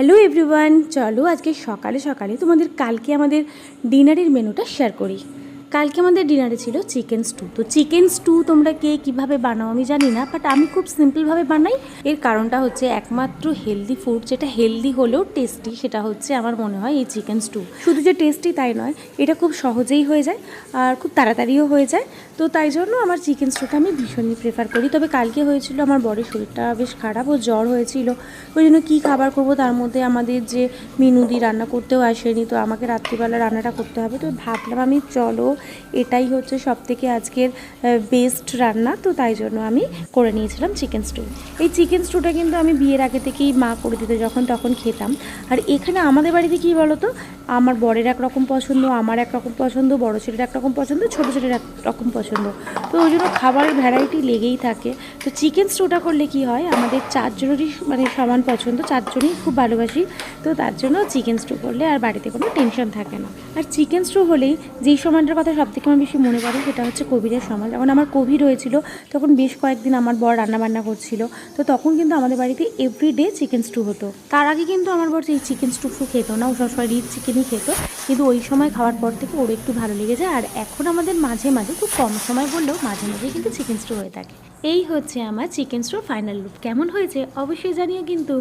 Hello everyone চলো আজকে সকালে সকালে তোমাদের কালকে আমাদের ডিনারের মেনুটা শেয়ার করি। কালকে আমাদের ডিনারে ছিল চিকেন স্টু। তো চিকেন স্টু তোমরা কে কীভাবে বানাও আমি জানি না বাট আমি খুব সিম্পলভাবে বানাই। এর কারণটা হচ্ছে একমাত্র হেলদি ফুড যেটা হেলদি হলেও টেস্টি সেটা হচ্ছে আমার মনে হয় এই চিকেন স্টু। শুধু যে টেস্টি তাই নয়, এটা খুব সহজেই হয়ে যায় আর খুব তাড়াতাড়িও হয়ে যায়। তো তাই জন্য আমার চিকেন স্টুটা আমি ভীষণই প্রেফার করি। তবে কালকে হয়েছিল আমার বড়ের শরীরটা বেশ খারাপ, ও জ্বর হয়েছিল। ওই জন্য কী খাবার করব তার মধ্যে আমাদের যে মিনুদি রান্না করতেও আসেনি, তো আমাকে রাত্রিবেলা রান্নাটা করতে হবে। তো ভাবলাম আমি চলো এটাই হচ্ছে সব থেকে আজকের বেস্ট রান্না। তো তাই জন্য আমি করে নিয়েছিলাম চিকেন স্টু এই চিকেন স্টুটা কিন্তু আমি বিয়ের আগে থেকেই মা করে দিতে যখন তখন খেতাম। আর এখানে আমাদের বাড়িতে কী বলতো আমার বরের এক রকম পছন্দ, আমার এক রকম পছন্দ, বড় ছেলের এক রকম পছন্দ, ছোটো ছেলের এক রকম পছন্দ। তো ওই জন্য খাবারের ভ্যারাইটি লেগেই থাকে। তো চিকেন স্টুটা করলে কি হয়, আমাদের চারজনেরই মানে সমান পছন্দ, চারজনই খুব ভালোবাসি। তো তার জন্য চিকেন স্টু করলে আর বাড়িতে কোনো টেনশন থাকে না। আর চিকেন স্টু হলেই যেই সময়টার কথা সব থেকে আমার বেশি মনে পড়ে সেটা হচ্ছে কোভিডের সময়। যখন আমার কোভিড হয়েছিল তখন বেশ কয়েকদিন আমার বর রান্নাবান্না করছিল। তো তখন কিন্তু আমাদের বাড়িতে এভরিডে চিকেন স্টু হতো। তার আগে কিন্তু আমার বর এই চিকেন স্টু খেত না ও সবসময় রিচ চিকেনই খেত। কিন্তু ওই সময় খাওয়ার পর থেকে ওর একটু ভালো লেগে যায় আর এখন আমাদের মাঝে মাঝে খুব কম সময় বললেও মাঝে মাঝে কিন্তু চিকেন স্টু হয়ে থাকে। এই হচ্ছে আমার চিকেন স্ট্রো ফাইনাল লুক কেমন হয়েছে? অবশ্যই জানিয়ে কিন্তু।